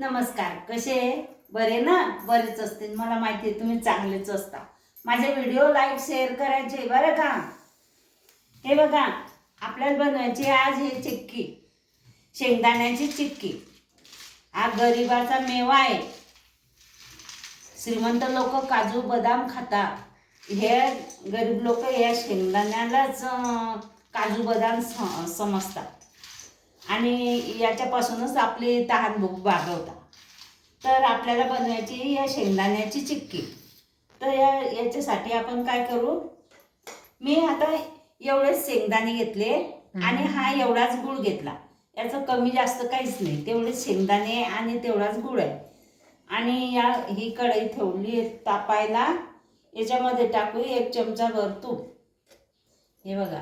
नमस्कार कसे आहे? बरे ना? बरेच असतील. मला माहिती आहे तुम्ही चांगलेच असता. माझे व्हिडिओ लाईक शेअर करायचे बरं का? हे बघा आपल्याला बनवायची आज हे चिक्की. शेंगदाण्याची चिक्की. हा गरिबाचा मेवा आहे. श्रीमंत लोक काजू बदाम खातात. हे गरीब लोक या शेंगदाण्यालाच काजू बदाम समजतात. आणि याच्यापासूनच आपली तहान भूक तर आपल्याला बनवायची या शेंगदाण्याची चिक्की. तर या याच्यासाठी आपण काय करू? मी आता एवढेच शेंगदाणे घेतले आणि हा एवढाच गुळ घेतला. याचं कमी जास्त काहीच नाही. तेवढेच शेंगदाणे आणि तेवढाच गुळ आहे. आणि या ही कढई ठेवली तापायला. याच्यामध्ये टाकू एक चमचा भर तूप हे बघा.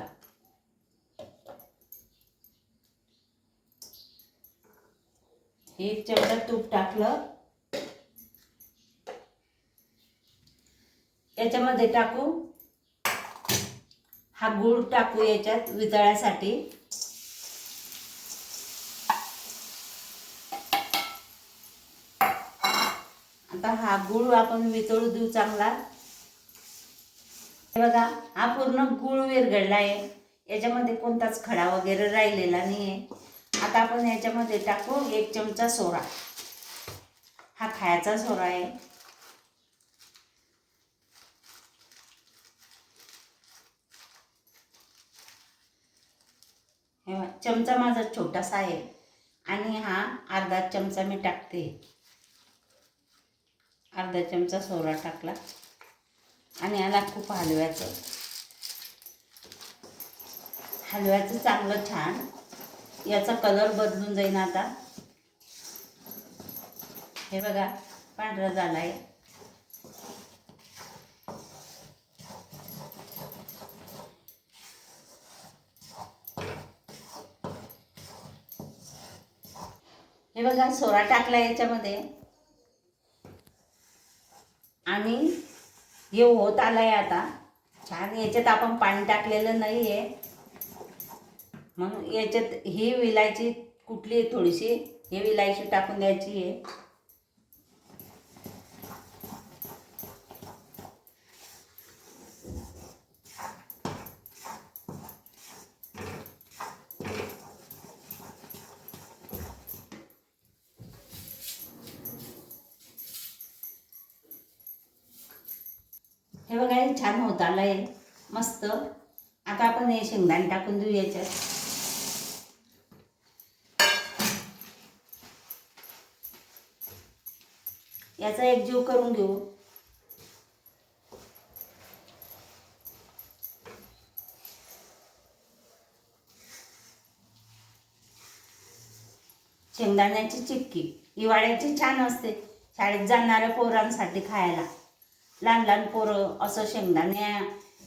एक चमचा तूप टाकलं. याच्यामध्ये टाकू. हा गूळ टाकू याच्यात वितळ्यासाठी. आता हा गूळ आपण वितळू देऊ चांगला. बघा हा पूर्ण गूळ विरघडला आहे याच्यामध्ये कोणताच खडा वगैरे राहिलेला नाही आहे आता आपण याच्यामध्ये टाकू एक चमचा सोडा. हा खायचा सोडा आहे. चमचा माझा छोटासा आहे. आणि हा अर्धा चमचा मी टाकते. अर्धा चमचा सोडा टाकला. आणि याला खूप हलव्याचं. हलव्याचं चांगलं छान याचा कलर बदलून जाईन आता. हे बघा पांढरा झाला आहे हे बघा सोरा टाकला याच्यामध्ये. आणि हे होत आलाय आता. छान याच्यात आपण पाणी टाकलेलं नाही आहे म्हणून याच्यात ही विलायची कुठली आहे थोडीशी? हे विलायची टाकून द्यायची आहे. हे बघा हे छान होत आलंय. मस्त. आता आपण हे शेंगदाणे टाकून देऊ याच्यात. याचा एक जीव करून घेऊ. शेंगदाण्याची चिक्की हिवाळ्याची छान असते. शाळेत जाणाऱ्या पोरांसाठी खायला. लहान लहान पोरं असं शेंगदाण्या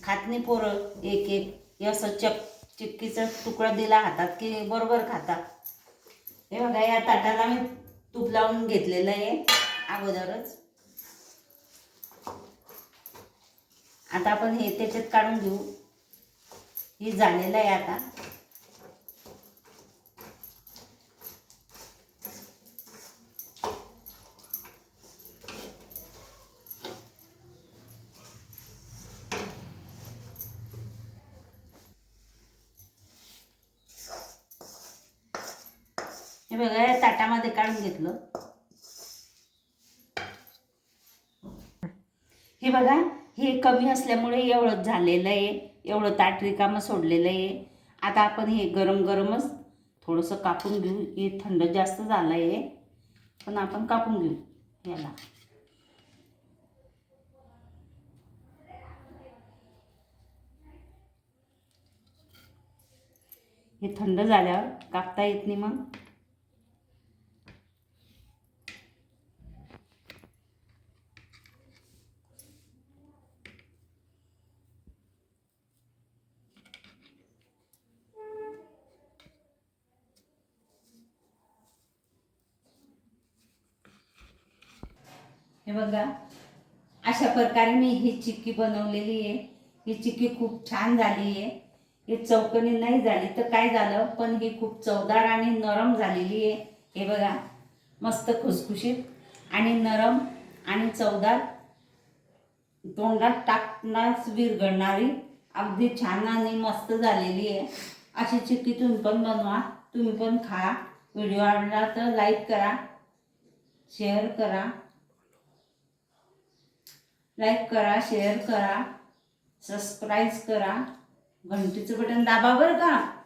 खात नाही पोरं एक एक हे असं चक चिक्कीचा तुकडा दिला हातात की बरोबर खातात. हे बघा या ताटाला मी तूप लावून घेतलेलं आहे. अगोदरच. आता आपण हे त्याच्यात काढून घेऊ. हे झालेलं आहे आता. हे बघा ताटामध्ये काढून घेतलं हे बघा हे कमी असल्यामुळे एवढंच झालेलं आहे एवढं ताट रिकामं सोडलेलं आहे. आता आपण हे गरम गरमच थोडंसं कापून घेऊ. हे थंड जास्त झालं आहे पण आपण कापून घेऊ याला. हे थंड झाल्यावर कापता येत नाही मग. हे बघा अशा प्रकारे मी ही चिक्की बनवलेली आहे. ही चिक्की खूप छान झाली आहे. ही चौकनी नाही झाली तर काय झालं? पण ही खूप चवदार आणि नरम झालेली आहे. हे बघा मस्त खुसखुशीत आणि नरम आणि चवदार. तोंडात टाकण्यास विरघळणारी अगदी छान आणि मस्त झालेली आहे. अशी चिक्की तुम्ही पण बनवा. तुम्ही पण खा. व्हिडिओ आवडला तर लाईक करा शेअर करा. लाईक करा शेअर करा सबस्क्राईब करा. घंटीचं बटन दाबा बरं का?